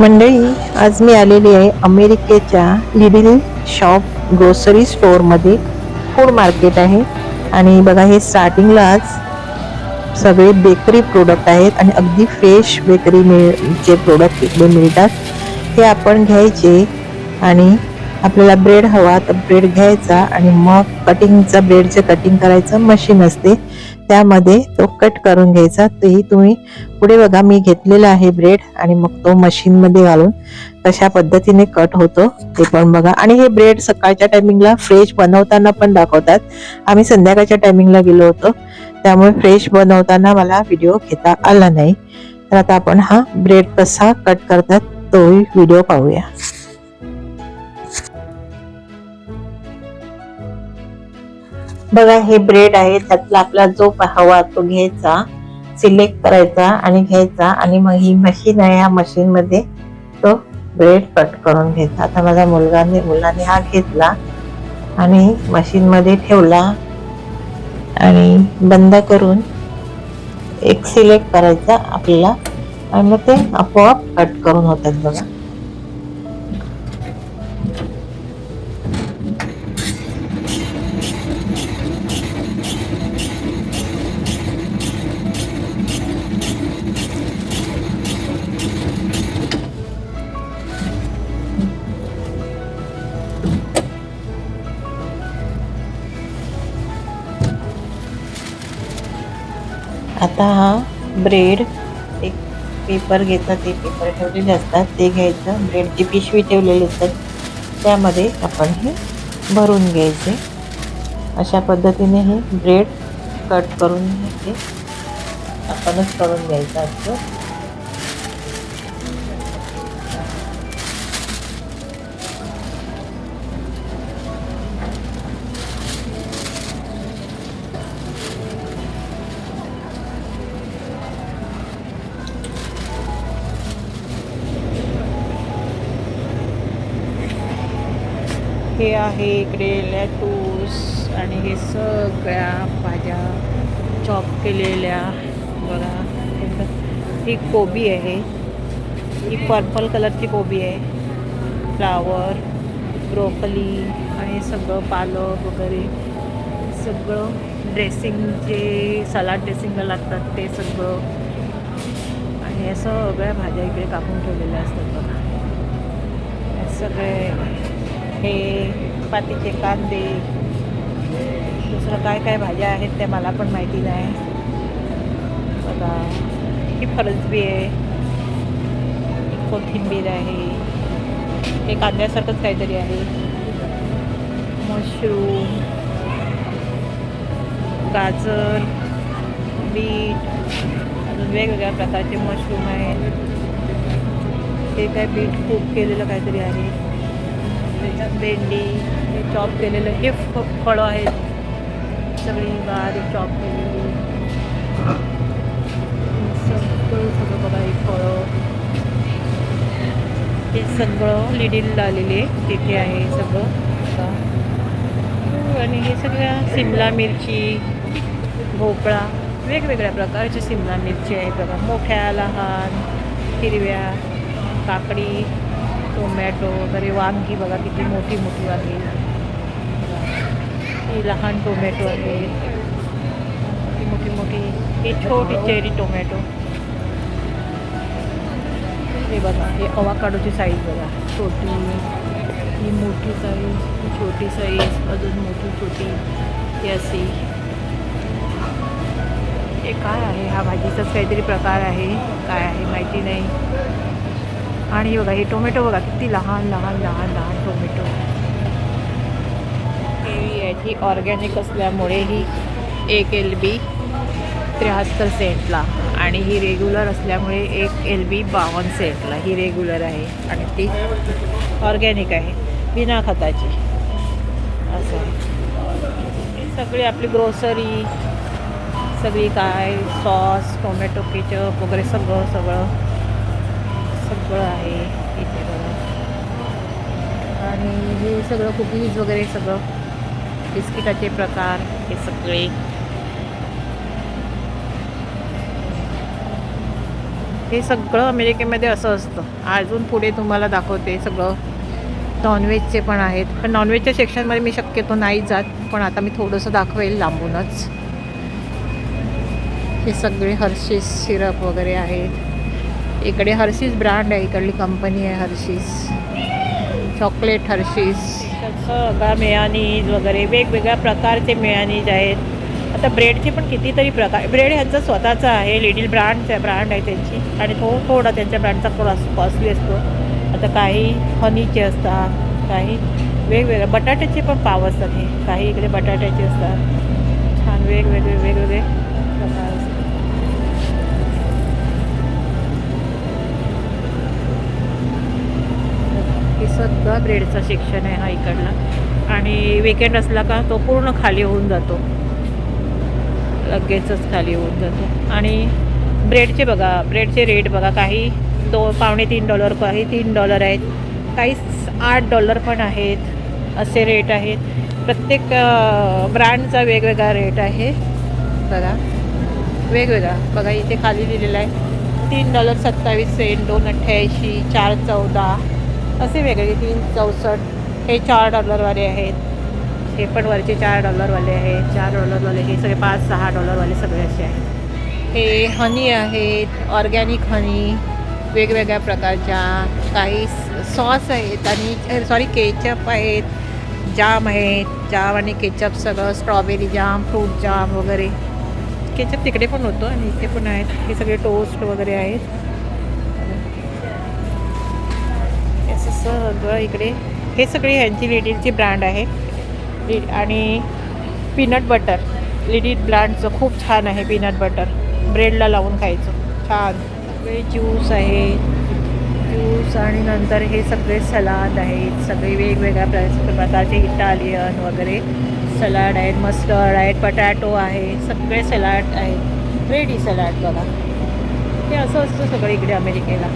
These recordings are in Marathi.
मंडळी आज मी आलेली आहे अमेरिकेच्या लिडिल शॉप ग्रोसरी स्टोअरमध्ये फूड मार्केट आहे. आणि बघा हे स्टार्टिंगलाच सगळे बेकरी प्रोडक्ट आहेत आणि अगदी फ्रेश बेकरी मिळ जे प्रोडक्ट इकडे मिळतात ते आपण घ्यायचे आणि आपल्याला ब्रेड हवा तर ब्रेड घ्यायचा आणि मग कटिंगचा ब्रेडचं कटिंग करायचं मशीन असते. त्यामध्ये तो कट करून घ्यायचा. तेही तुम्ही पुढे बघा मी घेतलेला आहे ब्रेड आणि मग तो मशीनमध्ये घालून कशा पद्धतीने कट होतो ते पण बघा. आणि हे ब्रेड सकाळच्या टायमिंगला फ्रेश बनवताना पण दाखवतात. आम्ही संध्याकाळच्या टायमिंगला गेलो होतो. त्यामुळे फ्रेश बनवताना मला व्हिडिओ घेता आला नाही. तर आता आपण हा ब्रेड कसा कट करतात तोही व्हिडिओ पाहूया. बघा हे ब्रेड आहे त्यातला आपला जो हवा तो घ्यायचा सिलेक्ट करायचा आणि घ्यायचा आणि मग ही मशीन आहे या मशीन मध्ये तो ब्रेड कट करून घ्यायचा. आता माझा मुलगाने मुलाने हा घेतला आणि मशीन मध्ये ठेवला आणि बंद करून एक सिलेक्ट करायचा आपल्याला आणि मग ते आपोआप कट करून होतात बघा. आता हा ब्रेड एक पेपर घेतात ते पेपर ठेवलेले असतात ते घ्यायचं. ब्रेडची पिशवी ठेवलेली असतात. त्यामध्ये आपण हे भरून घ्यायचे. अशा पद्धतीने हे ब्रेड कट करून घ्यायचे. आपणच करून घ्यायचं असतो. हे आहे इकडे लॅटूस आणि हे सगळ्या भाज्या चॉप केलेल्या. बघा ही कोबी आहे. ही पर्पल कलरची कोबी आहे. फ्लावर ब्रोकली आणि सगळं पालक वगैरे. सगळं ड्रेसिंग जे सलाड ड्रेसिंगला लागतात ते सगळं. आणि या सगळ्या भाज्या इकडे कापून ठेवलेल्या असतात बघा. हे सगळे हे पातीचे कांदे दुसरं काय काय भाज्या आहेत त्या मला पण माहिती नाही. बघा ही फरसबी आहे कोथिंबीर आहे हे कांद्यासारखंच काहीतरी आहे. मशरूम गाजर बीट अजून वेगवेगळ्या प्रकारचे मशरूम आहेत. हे काय बीट खूप केलेलं काहीतरी आहे. त्याच्यात भेंडी हे चॉप केलेलं हे फळं आहेत. सगळी बारीक चॉप केलेली. सगळं सगळं बघा हे फळं. हे सगळं लिडीला आलेले तिथे आहे सगळं. आणि हे सगळ्या सिमला मिरची भोपळा वेगवेगळ्या प्रकारची सिमला मिरची आहे बघा. मोठ्या लहान हिरव्या काकडी. टोमॅटो वगैरे वांगी बघा किती मोठी मोठी आहे. ही लहान टोमॅटो आहे. ही मोठी मोठी ही छोटी चेरी टोमॅटो. हे बघा हे अवाकाडोची साईज बघा. छोटी ही मोठी साईज ही छोटी साईज अजून मोठी छोटी. ही अशी. हे काय आहे? हा भाजीचाच काहीतरी प्रकार आहे. काय आहे माहिती नाही. आणि हे बघा हे टोमॅटो बघा किती लहान लहान लहान लहान टोमॅटो. केळी आहे. ही ऑर्गॅनिक असल्यामुळे ही एक एल बी त्र्याहत्तर सेंटला. आणि ही रेग्युलर असल्यामुळे एक एल बी बावन्न सेंटला. ही रेग्युलर आहे. आणि ती ऑर्गॅनिक आहे. बिना खताची. असं आहे. सगळी आपली ग्रोसरी सगळी काय सॉस टोमॅटो केचप वगैरे सगळं सगळं. सगळं आहे इथे बघा. आणि हे सगळं कुकीज वगैरे सगळं. बिस्किटाचे प्रकार हे सगळे. हे सगळं अमेरिकेमध्ये असं असतं. अजून पुढे तुम्हाला दाखवते सगळं. नॉनव्हेजचे पण आहेत. पण नॉनव्हेजच्या सेक्शनमध्ये मी शक्यतो नाही जात. पण आता मी थोडंसं दाखवेल लांबूनच. हे सगळे हर्षेस सिरप वगैरे आहेत. इकडे हर्षीज ब्रँड आहे इकडली कंपनी आहे हर्षीज. Chocolate Hershey's. सगळा मेयानीज वगैरे वेगवेगळ्या प्रकारचे मेयानीज आहेत. आता ब्रेडचे पण कितीतरी प्रकार ब्रेड ह्यांचा स्वतःचा आहे लिडिल ब्रँडचा ब्रँड आहे त्यांची. आणि थो थोडा त्यांच्या ब्रँडचा थोडा कॉस्टली असतो. आता काही हनीचे असतात काही वेगवेगळ्या बटाट्याचे पण पाव असतात हे. काही इकडे बटाट्याचे असतात. छान वेगवेगळे वेगवेगळे प्रकार सगळा ब्रेडचं सेक्शन आहे हा इकडला. आणि विकेंड असला का तो पूर्ण खाली होऊन जातो. लगेचच खाली होऊन जातो. आणि ब्रेडचे बघा ब्रेडचे रेट बघा काही दो पावणे तीन डॉलर काही तीन डॉलर आहेत. काही आठ डॉलर पण आहेत. असे रेट आहेत. प्रत्येक ब्रँडचा वेगवेगळा रेट आहे. बघा. वेगवेगळा. बघा इथे खाली दिलेला आहे. तीन डॉलर सत्तावीस सेंट दोन अठ्ठ्याऐंशी चार चौदा. असे वेगळे तीन चौसष्ट हे चार डॉलरवाले आहेत. हे पण वरचे चार डॉलरवाले आहेत चार डॉलरवाले हे सगळे पाच सहा डॉलरवाले सगळे असे आहेत. हे हनी आहेत ऑर्गॅनिक हनी वेगवेगळ्या प्रकारच्या काही सॉस आहेत आणि सॉरी केचप आहेत जाम आहेत जाम आणि केचप सगळं स्ट्रॉबेरी जाम फ्रूट जाम वगैरे. केचप तिकडे पण होतो आणि इथे पण आहेत. हे सगळे टोस्ट वगैरे आहेत. असं सगळं इकडे. हे सगळे ह्यांची लेडीजची ब्रँड आहे. आणि पीनट बटर लिडिल ब्रँडचं खूप छान आहे पीनट बटर ब्रेडला लावून खायचं. छान. सगळे ज्यूस आहे. ज्यूस आणि नंतर हे सगळे सलाद आहेत. सगळे वेगवेगळ्या प्रकारचे इटालियन वगैरे सलाड आहेत. मस्टर्ड आहेत. पटॅटो आहे. सगळे सलाड आहेत. रेडी सलाड बघा. हे असं असतं सगळं इकडे अमेरिकेला.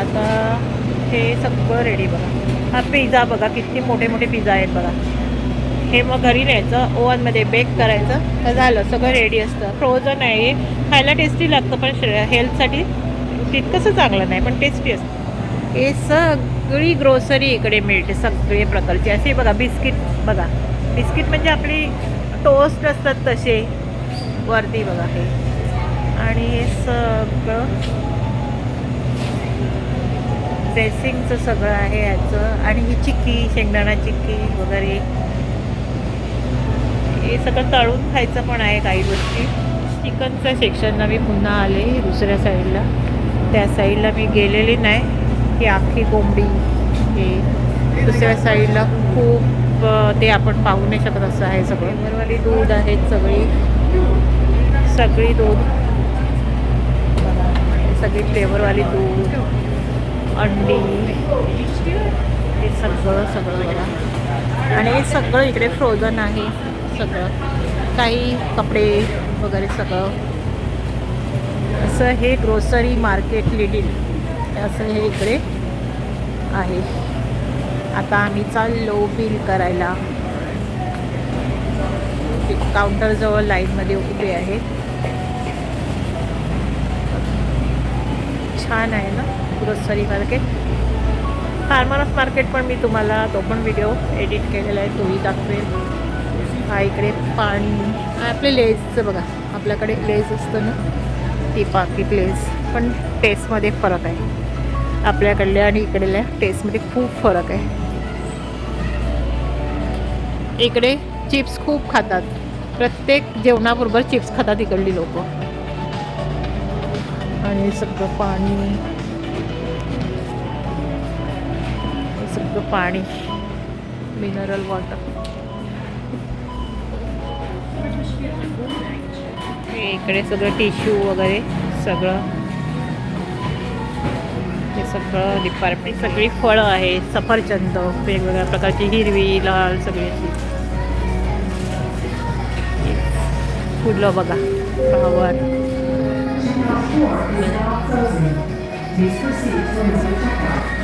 आता हे सगळं रेडी बघा. हा पिझ्झा बघा किती मोठे मोठे पिझ्झा आहेत बघा. हे मग घरी न्यायचं ओव्हनमध्ये बेक करायचं तर झालं सगळं रेडी असतं. फ्रोझन आहे. खायला टेस्टी लागतं पण हेल्थसाठी तितकंसं चांगलं नाही पण टेस्टी असतं. हे सगळी ग्रोसरी इकडे मिळते सगळे प्रकारचे. असे बघा बिस्किट बघा. बिस्किट म्हणजे आपली टोस्ट असतात तसे. वरती बघा हे. आणि हे सगळं ड्रेसिंगचं सगळं आहे याचं. आणि ही चिक्की शेंगदाणा चिक्की वगैरे. हे सगळं तळून खायचं पण आहे काही गोष्टी. चिकनच्या सेक्शनला मी पुन्हा आले दुसऱ्या साईडला त्या साईडला मी गेलेली नाही. ही अख्खी कोंबडी हे. दुसऱ्या साईडला खूप ते आपण पाहू नाही शकत असं आहे सगळं. दूध आहेत सगळी. सगळी दूध. सगळी फ्लेवरवाली दूध. अंडी हे सगळं सगळं बघा आणि हे सगळं इकडे फ्रोझन आहे सगळं. काही कपडे वगैरे सगळं. असं हे ग्रोसरी मार्केट लिडिल असं हे इकडे आहे. आता आम्ही चाललो बिल करायला. काउंटरजवळ लाईनमध्ये उभे आहे. छान आहे ना? ग्रोसरी मार्केट फार्मर्स मार्केट पण मी तुम्हाला तो पण व्हिडिओ एडिट केलेला आहे तोही दाखवेल हा इकडे पाणी. आपले लेजचं बघा. आपल्याकडे लेज असतं ना ती पाकिट लेज पण टेस्टमध्ये फरक आहे. आपल्याकडल्या आणि इकडल्या टेस्टमध्ये खूप फरक आहे. इकडे चिप्स खूप खातात. प्रत्येक जेवणाबरोबर चिप्स खातात इकडली लोक. आणि सगळं पाणी. सगळं पाणी मिनरल वॉटर इकडे सगळं टिश्यू वगैरे सगळं. हे सगळं डिपार्टमेंट सगळी फळं आहेत सफरचंद वेगवेगळ्या प्रकारची हिरवी लाल सगळी. फुलं बघा फ्लावर. Please